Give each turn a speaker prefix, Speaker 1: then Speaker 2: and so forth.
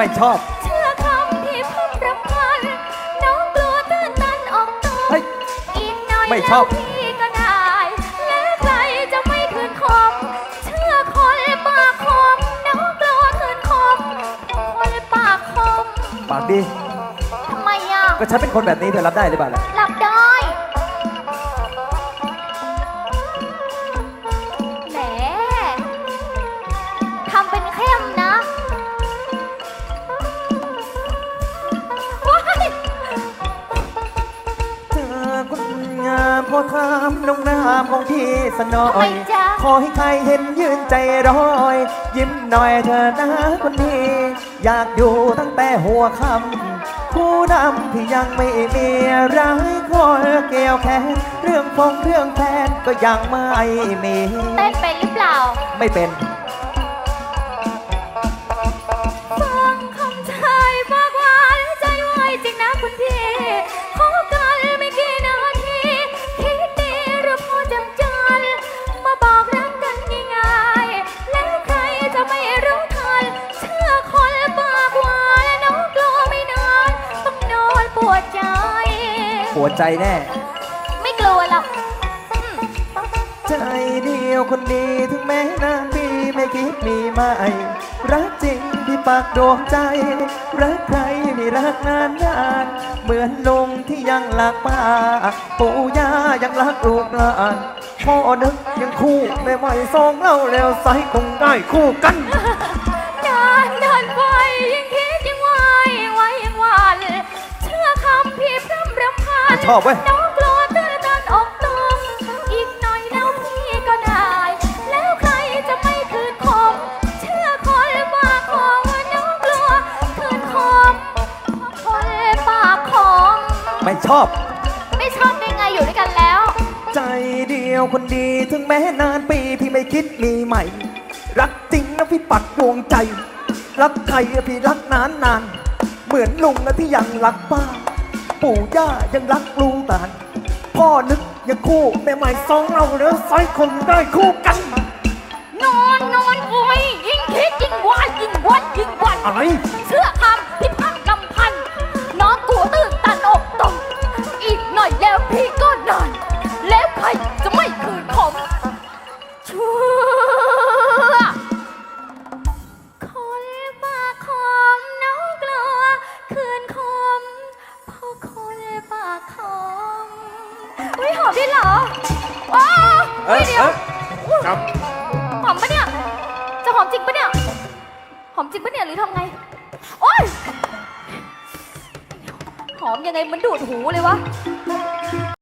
Speaker 1: ไม่ชอบ
Speaker 2: เชื่อคำที่พ่อรำพันน้องกลัวตื่นตันออกตัว
Speaker 1: เฮ้ย
Speaker 2: อีกหน่อย
Speaker 1: ไม่ชอบ
Speaker 2: แล้วพี่ก็ได้ และใครจะไม่คืนคมเชื่อคนปากคมน้องกลัวคืนคมคนปากคม
Speaker 1: ปากดี
Speaker 2: ทำไมอะ
Speaker 1: ก็ฉันเป็นคนแบบนี้เธอรับได้หรือเปล่าล่ะ
Speaker 2: รับได้
Speaker 1: พอทำน้องนามของพี่สนอย ขอให้ใครเห็นยืนใจร้อย ยิ้มหน่อยเธอนะคนนี้ อยากอยู่ตั้งแต่หัวค่ำผู้นำที่ยังไม่มีร้ายคอยเกี่ยวแค้นเรื่องฟงเรื่องแฟนก็ยังไม่มี
Speaker 2: เต้นเป็นหรือเปล่า
Speaker 1: ไม่เป็น
Speaker 2: ปวดใจ
Speaker 1: แน่
Speaker 2: ไม่กลัวหรอกอืม
Speaker 1: ใจเดียวคนดีถึงแม้นานปีไม่คิดมีใหม่รักจริงที่ปากดวงใจ รักใครที่รักนานนานเหมือนลุงที่ยังรักป้าปู่ย่ายังรักลูกหลานพ่อนึกยังคู่แม่ใหม่สองเล่าแล้วใสคงได้คู่กัน
Speaker 2: น อ
Speaker 1: บเว้ย
Speaker 2: น้องกลัวตื่นตันอกตมอีกหน่อยแล้วพี่ก็ได้ แล้วใครจะไม่คืนคมเชื่อคนปากคมว่าน้องกลัวคืนคมคนปากคม
Speaker 1: ไม่ชอบ
Speaker 2: ไม่ชอบได้ไงอยู่ด้วยกันแล้ว
Speaker 1: ใจเดียวคนดีถึงแม้นานปีพี่ไม่คิดมีใหม่ รักจริงนะพี่ปักดวงใจ รักใครอะพี่รักนานนานเหมือนลุงนะที่ยังรักป้า ปู่ย่ายังรักลูกหลานพ่อนึกยังคู่แม่ใหม่สองเราแล้วไซคนได้คู่กัน
Speaker 2: นอนนอนโอยยิ่งคิดยิ่งหวานยิ่งหวันยิ่งหวัน
Speaker 1: อะไร
Speaker 2: เชื่อคำ อุ้ยหอมได้เหรอว้าวเฮ้ยเดี๋ยว
Speaker 1: ครับ
Speaker 2: หอมปะเนี่ย จะหอมจริงปะเนี่ย หอมจริงปะเนี่ยหรือทำไง โอ๊ย หอมยังไงมันดูดหูเลยวะ